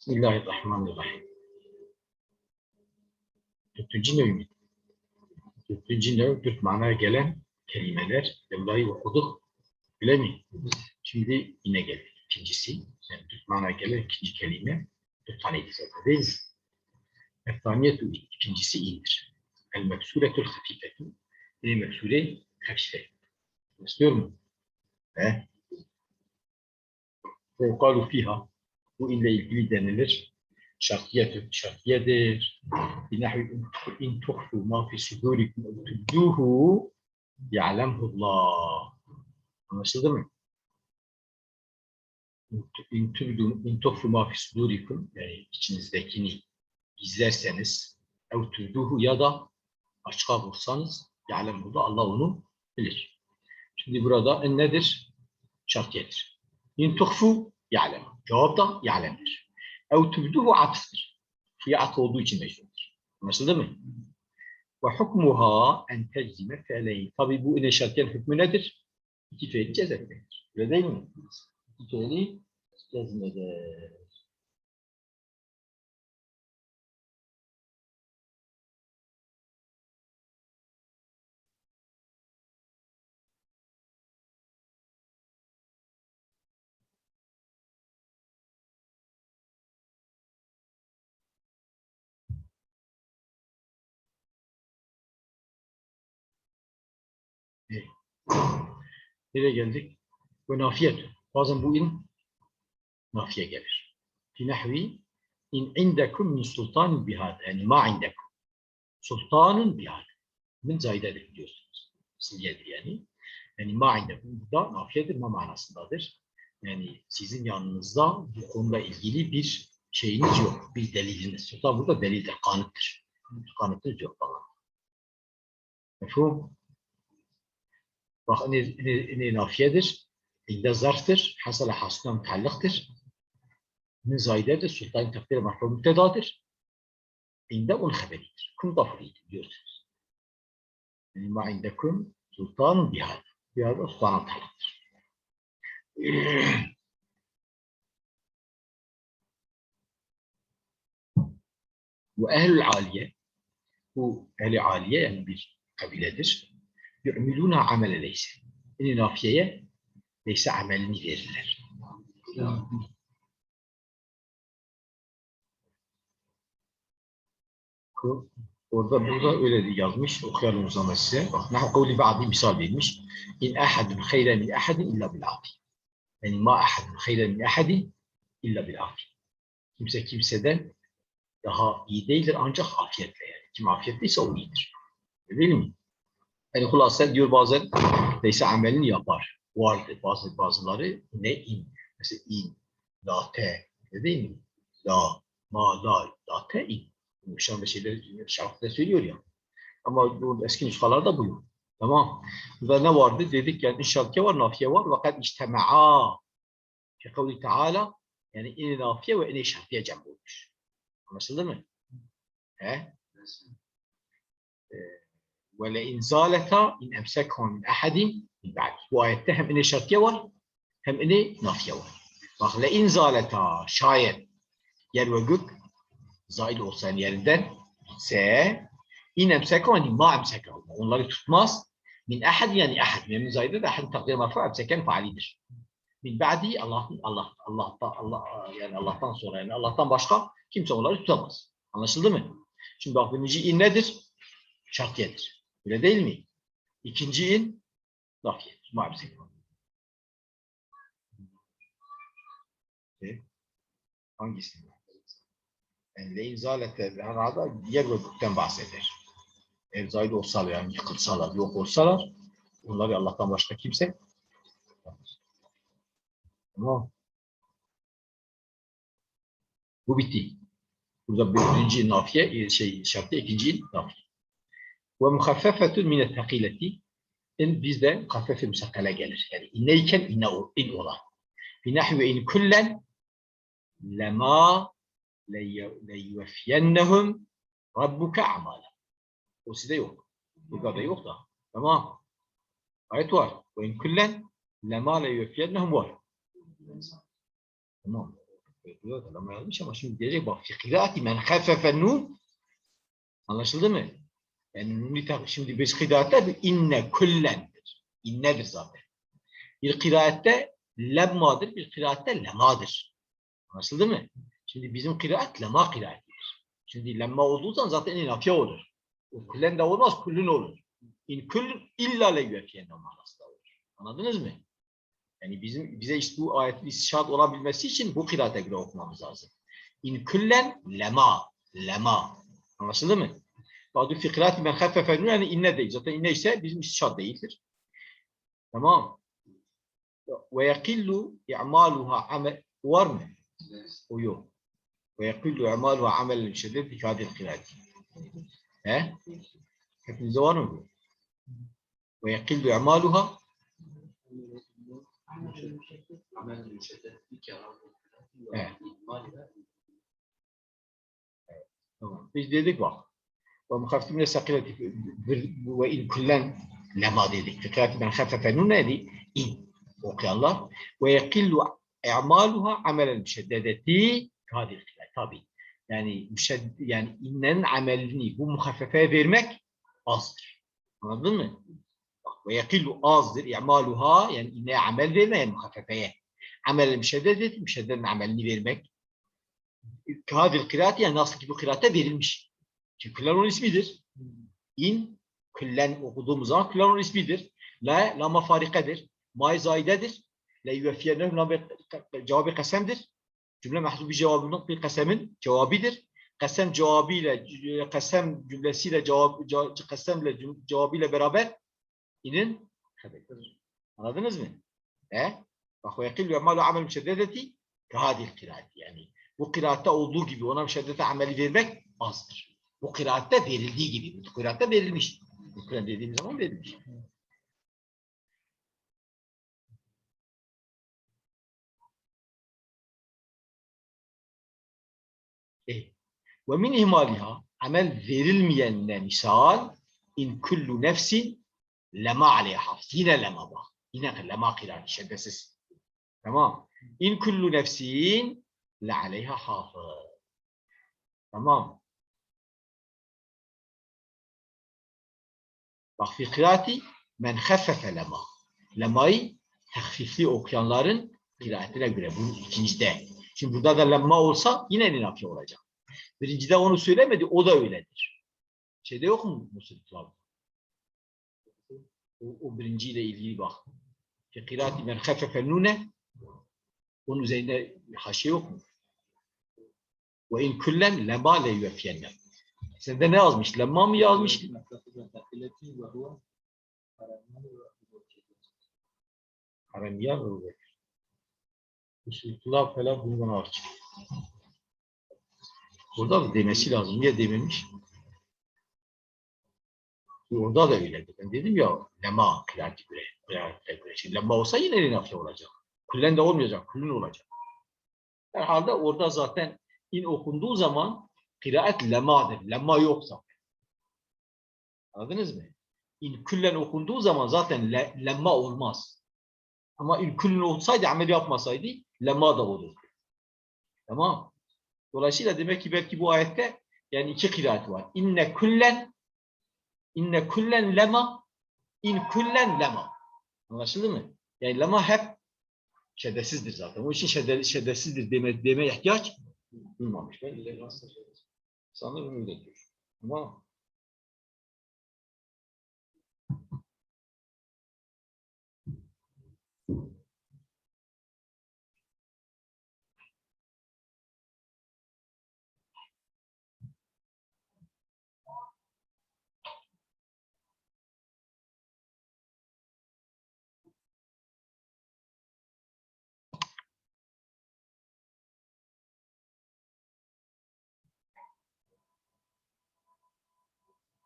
Bismillahirrahmanirrahim. Dörtüncü nevi mi? Dörtüncü nevi dört manaya gelen kelimeler. Devlayı okuduk. Öyle mi? Şimdi yine geldik. İkincisi. Yani dört manaya gelen ikinci kelime. Dört taneydi zaten değil mi? Eftaniyetü ikincisi iyidir. El meksuretul hafifetü. Ne meksure? Hafife. İstiyor mu? He? Ve yukalu fiha. Bu ile ilgili denilir. Şartiyetü şartiyedir. Binahvi in tuhfu ma fi sudurikum tubduhu ya'lemhullah. Anlaşıldı mı? İn tubdu in tuhfu ma fi sudurikum yani içinizdekini gizlerseniz ev tubduhu ya da açığa vursanız ya'lemhullah Allah onu bilir. Şimdi burada en nedir? Şartiyedir. İn tuhfu ya'lem. Cevap da ya'lemdir. Ev tubduhu atıftır. Fiyat olduğu için mecburdur. Anlaşıldı mı? Ve hukmuha en teczime fe'leyn. Tabi bu ile şartiyen hükmü nedir? İki fiili cezmetmektir. Öyle değil mi? İki fiili cezmeder. Nereye geldik? Ve nafiyet. Bazen bu in nafiye gelir. Fi nahvi in indekum min sultanin bihad. Yani ma indekum. Sultanın bihad. Min zaydedir biliyorsunuz. Silyedir yani. Yani ma indekum. Bu da nafiyedir ma manasındadır. Yani sizin yanınızda bu konuda ilgili bir şeyiniz yok. Bir deliliniz. Sultan burada delildir, kanıttır. Kanıtınız yok falan. Mefhum? Bak ne, ne, ne nafiyedir? İnde zarftır. Hasala hasına mutallıktır. Min zaydedir. Sultan takdir mahrum müptedadır. İnde onun haberidir. Kum dafridir diyorsunuz. Yani ma indekum sultanun bihad. Bihad da sultana mutallıktır. Bu ehl-i aliye bu ehl-i aliye yani bir kabiledir. Yu'miluna amele leyse. Yani nafiyeye leyse amelini verirler. Orada burada öyle yazmış. Okuyalım o zaman size. Bak, nahu kavli ba'di misal vermiş. İn ahadun hayren min ahadin illa bil afi. Yani ma ahadun hayren min ahadin illa bil afi. Kimse kimseden daha iyi değildir ancak afiyetle yani. Kim afiyetliyse o iyidir. Öyle değil mi? Yani hulasa diyor bazen neyse amelini yapar. Vardır bazı bazıları ne in. Mesela in, la te. Öyle değil mi? La, ma, la, la te in. Bu şan şeyleri şarkıda söylüyor ya. Ama eski nüshalarda bu yok. Tamam. Burada ne vardı? Dedik yani şarkı var, nafiye var. Fakat içtema'a. Fi kavli Teala yani in nafiye ve in şarkıya cem olmuş. Anlaşıldı mı? He? ve le in zaleta in emsekuhum min ahadin min ba'd. Bu ayette hem ini şartiye var hem ini nafiye var. Bak le in şayet yer ve gök zail olsa yerinden gitse in emsekuhum yani ma emsekuhum. Onları tutmaz. Min ahad yani ahad. Memnun zaide de ahad takdir marfu emseken faalidir. Min ba'di Allah'ın Allah Allah'tan Allah yani Allah'tan sonra yani Allah'tan başka kimse onları tutamaz. Anlaşıldı mı? Şimdi bak birinci in nedir? Şartiyedir. Öyle değil mi? İkinci in nafiyedir. Ma emseka. Hangisi? Yani leyin zalete herhalde yer ve gökten bahseder. Ev zahid olsalar yani yıkılsalar, yok olsalar onları Allah'tan başka kimse Tamam. Bu bitti. Burada birinci nafiye, şey şartı, ikinci nafiye. Ve muhaffefetun mine takileti in bizde muhaffefe müsakale gelir. Yani inneyken inne in olan. Binahvi in kullen lema leyuffiyennehum rabbuka amala. O sizde yok. Burada yok da. Tamam. Ayet var. Ve in kullen lema leyuffiyennehum var. Tamam. Lama yazmış ama şimdi diyecek bak fi kıraati men hafefe nun anlaşıldı mı? Yani şimdi biz kıraatte bir inne küllendir. İnnedir zaten. Bir kıraatte lemmadır, bir kıraatte lemadır. Anlaşıldı mı? Şimdi bizim kıraat lema kıraatidir. Şimdi lemma olduğu zaman zaten inafiye olur. O küllen de olmaz, küllün olur. İn küllün illa leyvefiyen manasında olur. Anladınız mı? Yani bizim bize işte bu ayetin istişat olabilmesi için bu kıraate göre okumamız lazım. İn küllen lema. Lema. Anlaşıldı mı? Badu fi kıraati men hafefe yani inne değil. Zaten inne ise bizim istişat değildir. Tamam. Ve yakillu i'maluha amel var mı? O yok. Ve yakillu i'maluha amel şiddet fi hadil kıraati. He? Hepinizde var mı bu? Ve yakillu i'maluha Evet. Tamam. Biz dedik bak. Ve muhafifim ne sakileti ve in kullen lema dedik. Fikati ben hafefe nun neydi? İn. Okuyanlar. Ve yekillu i'maluha amelen müşeddedeti kadil Tabi. Yani müşedd yani innen amelini bu muhaffefeye vermek azdır. Anladın mı? Ve yekillu azdır. i'maluha yani inne amel verme yani muhaffefeye. Amel müşeddedeti müşeddedetin amelini vermek. Kadil kıraat yani nasıl ki bu kıraate verilmiş. Çünkü küllen onun ismidir. İn küllen okuduğumuz zaman küllen onun ismidir. La lama farikadır. May zaidedir. La yüvefiyennehu lama cevabı kasemdir. Cümle mahzubi cevabının bir kasemin cevabidir. Kasem cevabıyla kasem cümlesiyle cevap ce- kasemle cevabıyla beraber inin haberidir. Anladınız mı? He? Bak ve yakil ve malu amel müşeddedeti kahadil kiraat yani. Bu kiraatte olduğu gibi ona müşeddete ameli vermek azdır. Bu kiraatte verildiği gibi. Bu kiraatte verilmiş. Bu kiraat dediğim zaman verilmiş. E, Ve min ihmaliha amel verilmeyenle misal in kullu nefsin lema aleyha. Yine lema bak. Yine lema kiraat şeddesiz. Tamam. İn kullu nefsin le aleyha hafız. Tamam. Bak fi men heffefe lema. Lemayı tehfifli okuyanların kıraatine göre. Bu ikincide. Şimdi burada da lemma olsa yine ninafi olacak. Birincide onu söylemedi. O da öyledir. Şeyde yok mu Musul? O, o birinciyle ilgili bak. Fi men heffefe nune onun üzerinde haşiye yok mu? Ve in küllen lema le yüvefiyennem. Sende ne yazmış? Lemma mı yazmış? Haramiya ve Uvvet. Usulullah falan bundan hariç. Burada da demesi lazım. Niye dememiş? Orada da öyledir. Ben dedim ya lema. Kıraate göre. Şimdi lema olsa yine linafi olacak. Küllen de olmayacak. Küllün olacak. Herhalde orada zaten in okunduğu zaman kıraat lemadır. Lema yok zaten. Anladınız mı? İn küllen okunduğu zaman zaten le, lemma olmaz. Ama in küllen olsaydı, amel yapmasaydı lemma da olurdu. Tamam. Dolayısıyla demek ki belki bu ayette yani iki kıraat var. İnne küllen inne küllen lema in küllen lema. Anlaşıldı mı? Yani lema hep şeddetsizdir zaten. O için şedde, şeddetsizdir deme, demeye ihtiyaç duymamış. Ben sanırım öyle diyor. Ama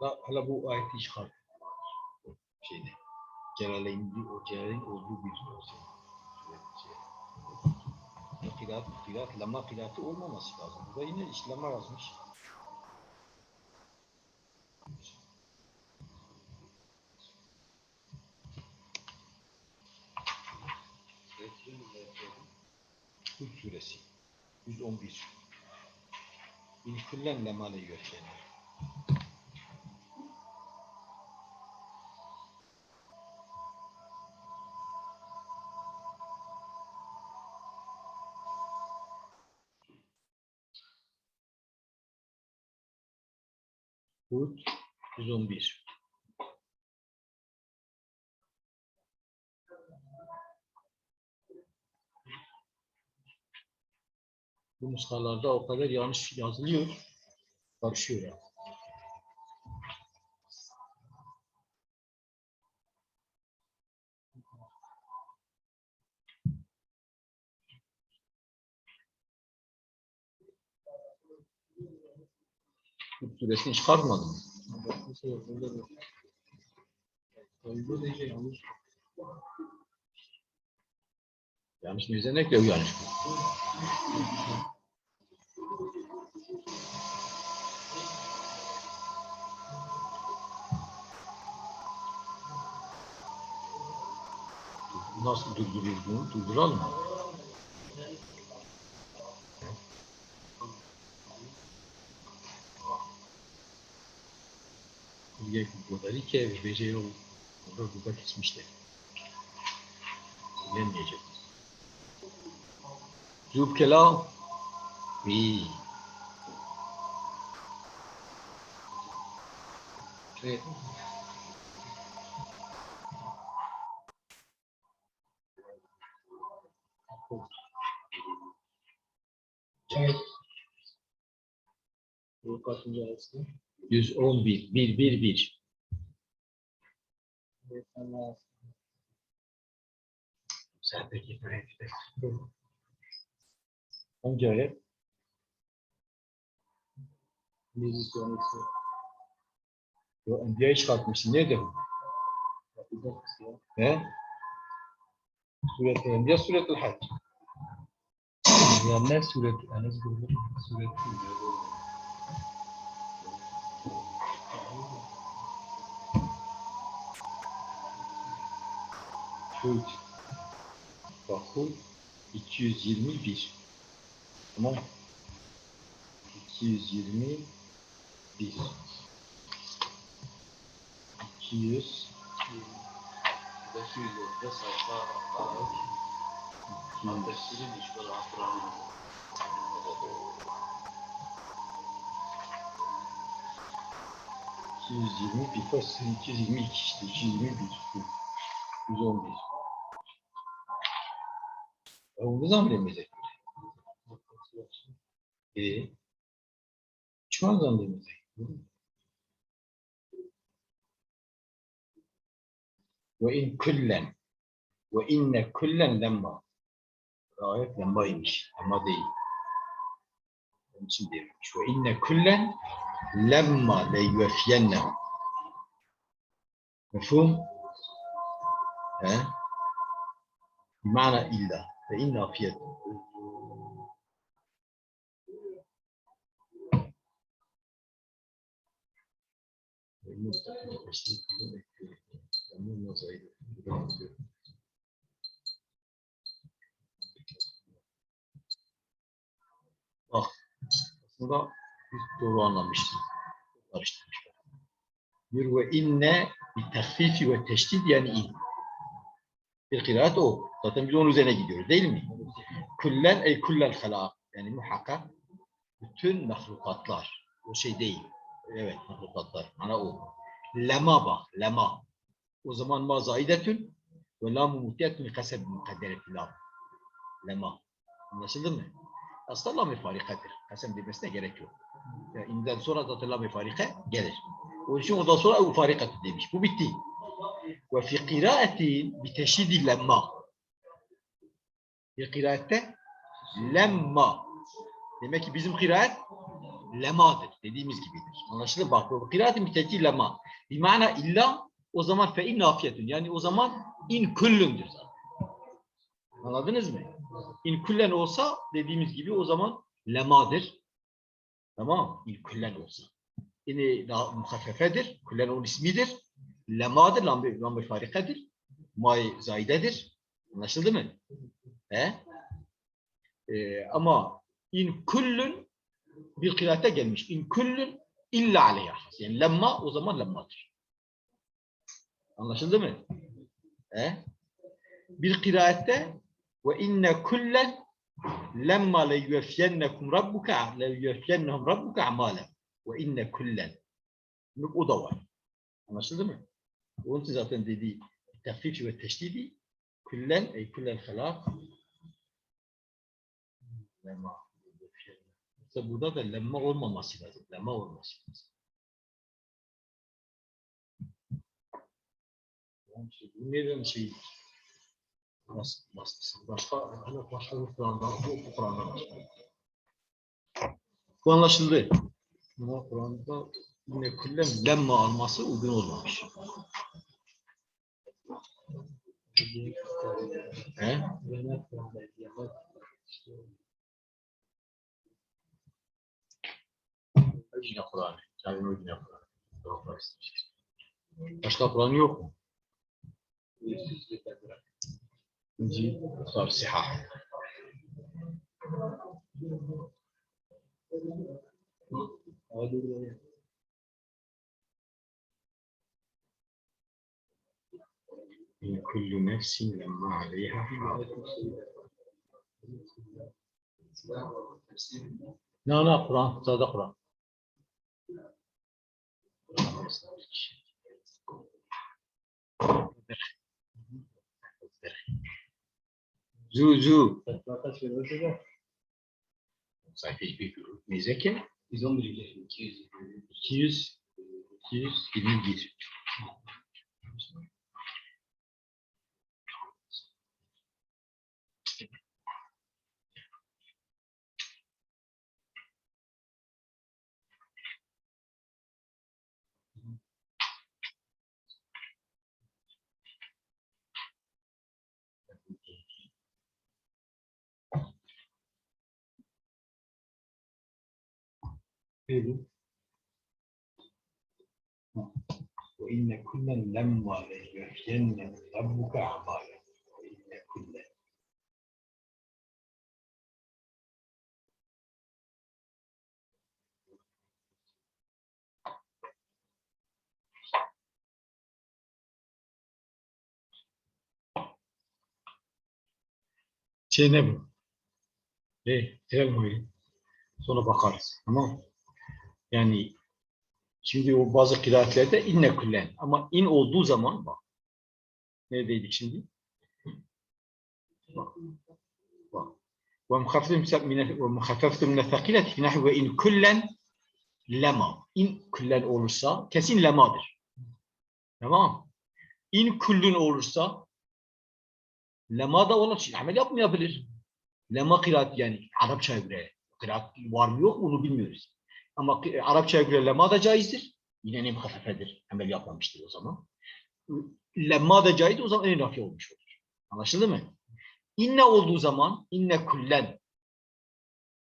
hala bu ayeti çıkar. Şeyde. Celaleyn, o Celaleyn olduğu bir şey. şey. Kıraat, kıraat, lama kıraatı olmaması lazım. Burada yine işlama yazmış. Hud suresi. 111. İn küllen lemale yötlenir. Hud 111. Bu nuskalarda o kadar yanlış yazılıyor. Karışıyor ya. Hud suresini çıkartmadım. Yanlış müzenek yok yanlış. Nasıl durdururuz bunu? Durduralım mı? Bilge Godarice ve Becero orada burada kesmişler. Yenmeyecek. Zub Kelam. Oui. Evet. Kaçıncı ayısı? 111. 1, 1, 1. Beyefendi Sen peki öğretmen. Hangi ayet? Meclis yönetisi. O Enbiya'yı çıkartmışsın. Nerede bu? He? Suret-i Enbiya, Suret-ül Hac. Ya ne sureti? Enes Gülür. Sureti. Hud. Bak Hud 221. Tamam. 221. 200. Buradaki yüzde sayfa ağır. Kardeşlerin işleri hatıranı. 221. Burası 222 işte. 221. Hud. 111. Ya o ne zaman demeyecek? Ee, şu an. Ve in kullen ve inne kullen lemma. Ayet lemmaymış ama değil. Onun için demiş. Ve inne kullen lemma le yufyennehu. Mefhum? He? Mana illa ve inna fiyat. Bak, aslında biz doğru anlamıştık. Karıştırmışlar. Bir ve inne bir tahfifi ve teşdid yani in. Bir kıraat o. Zaten biz onun üzerine gidiyoruz değil mi? Kullen ey kullel halak. Yani muhakkak bütün mahlukatlar. O şey değil. Evet mahlukatlar. Mana o. Lema bak. Lema. O zaman ma zaidetün ve lamu mutiyetün kaseb mukaddereti lam. Lema. Anlaşıldı mı? Aslında lam-ı farikadır. Kasem demesine gerek yok. Yani inden sonra zaten lam-ı farika gelir. Onun için ondan sonra o farikatı demiş. Bu bitti. Ve fi kiraatin bi teşhidi lemma. Bir. Demek ki bizim kiraat lemadır dediğimiz gibidir. Anlaşıldı bak bu kiraatin bi teşhidi lemma. Bimana illa o zaman fe in. Yani o zaman in küllündür zaten. Anladınız mı? İn kullen olsa dediğimiz gibi o zaman lemadır. Tamam İn kullen olsa. Yani daha muhaffefedir. Kullen onun ismidir. Lemadır, lam lam farikadır. May zaidedir. Anlaşıldı mı? He? Ee, ama in kullun bir kıraate gelmiş. İn kullun illa aleyha. Yani lemma o zaman lemmadır. Anlaşıldı mı? E? Bir kıraate ve inne kullen lemma le yufyennekum rabbuka le yufyennehum rabbuka amalen ve inne kullen. O da var. Anlaşıldı mı? Onun için zaten dediği tefif ve teşdidi kullen ey kullel halak lemma Mesela burada da lemma olmaması lazım. Lemma olması lazım. Şey, bu neden şey başka, hani başka bir Kur'an'da, bu, Kur'an'da başka. Bu anlaşıldı. Ama Kur'an'da yine kullen lemma alması uygun olmamış. He? Yine Kur'an. Yani o yine Kur'an. Doğru. Başka Kur'an yok mu? İnci, Kutsal Sihah. إن كل نفس لما عليها حافظ. لا لا قرآن هذا قرآن زو زو sayfa hiçbir neyse Biz 11 ile 200. 200 Ve inne kullen lemma ve yehyennem rabbuka amale. Ve inne kullen. Şey ne bu? Ne? Girelim oraya. Sonra bakarız. Tamam mı? Yani şimdi o bazı kıraatlerde inne kullen ama in olduğu zaman bak. Neredeydik şimdi? Bak. Bak. ومخفف من ومخففت من الثقيلة في نحو وإن كلا lema. İn kullen olursa kesin lemadır. Tamam. İn kullun olursa lema da onun için amel yapmayabilir. Lema kıraat yani Arapçaya göre kıraat var mı yok mu onu bilmiyoruz. Ama kı- Arapçaya göre lema da caizdir. Yine ne muhaffefedir. Amel yapmamıştır o zaman. Lemma da caizdir o zaman en nafi olmuş olur. Anlaşıldı mı? İnne olduğu zaman inne kullen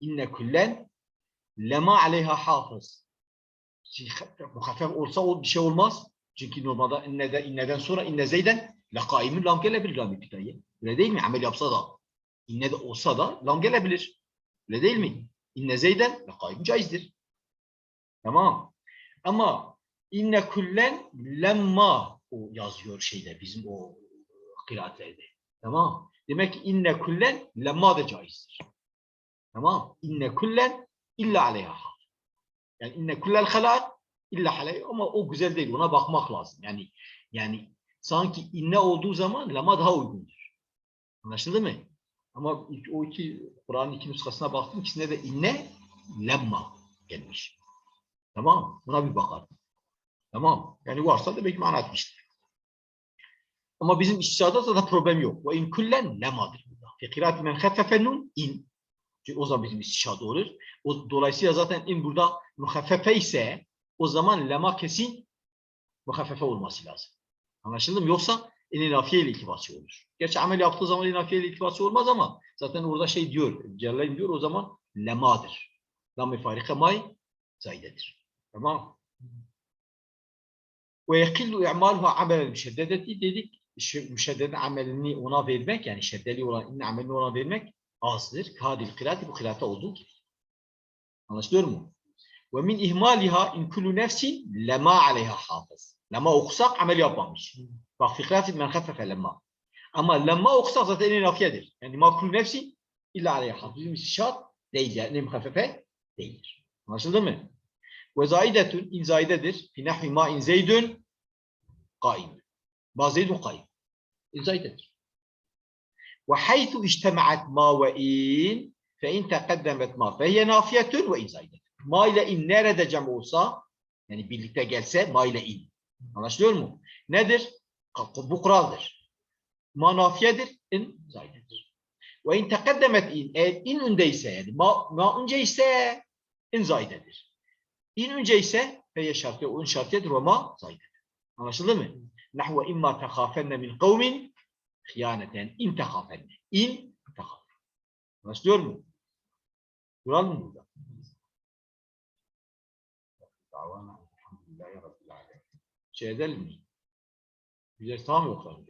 inne kullen lema aleyha hafız. Muhaffef olsa o bir şey olmaz. Çünkü normalde innede, inneden sonra inne zeyden lakaimün lam gelebilir lam iptidaiye. Öyle değil mi? Amel yapsa da inne de olsa da lam gelebilir. Öyle değil mi? İnne zeyden lakaim caizdir. Tamam. Ama inne kullen lemma o yazıyor şeyde bizim o kıraatlerde. Tamam. Demek ki inne kullen lemma da caizdir. Tamam. İnne kullen illa aleyha. Yani inne kullel halal illa aleyha ama o güzel değil. Ona bakmak lazım. Yani yani sanki inne olduğu zaman lama daha uygundur. Anlaşıldı mı? Ama o iki Kur'an'ın iki nüshasına baktım. İkisinde de inne lemma gelmiş. Tamam. Buna bir bakalım. Tamam. Yani varsa da belki mana. Ama bizim istişadat da problem yok. Ve in kullen lemadır. Fi kıraat men heffefe nun in. Çünkü o zaman bizim istişadat olur. O, dolayısıyla zaten in burada muhaffefe ise o zaman lema kesin muhaffefe olması lazım. Anlaşıldı mı? Yoksa inin nafiye ile ikibası olur. Gerçi amel yaptığı zaman inin nafiye ile ikibası olmaz ama zaten orada şey diyor, Cellain diyor o zaman lemadır. Lam-ı farika may zaydedir. Tamam. Ve yekillu i'maluhu amel müşeddedeti dedik. Şu müşeddede amelini ona vermek yani şeddeli olan in amelini ona vermek azdır. Kadil kıraati bu kıraata olduğu gibi. Anlaşılıyor mu? Ve min ihmaliha in kullu nefsin lema aleyha hafız. Lema okusak amel yapmamış. Bak fi kıraati men hafefe lema. Ama lema okusak zaten en nafiyedir. Yani ma kullu nefsin illa aleyha hafız. Bizim şart değil yani muhafefe değildir. Anlaşıldı mı? Ve zaidetun in zaidedir. Fi nahvi ma in zeydun kaim. Ma zeydun kaim. In. Ve haythu içtemaat ma ve in fe in tekaddemet ma fe hiye nafiyetun ve in. Ma ile in nerede cem olsa yani birlikte gelse ma ile in. Anlaşılıyor mu? Nedir? Bu kuraldır. Ma nafiyedir, in zaidedir. Ve in tekaddemet in, eğer in öndeyse yani ma, ma önce ise in zaidedir. İn önce ise feye şartı, un şartıdır ve ma zaidedir. Anlaşıldı mı? Nahve imma tehafenne min kavmin hıyaneten in tehafenne. İn tehafenne. Anlaşılıyor mu? Kural mı burada? Şey edelim mi? Güzel tamam okuyalım?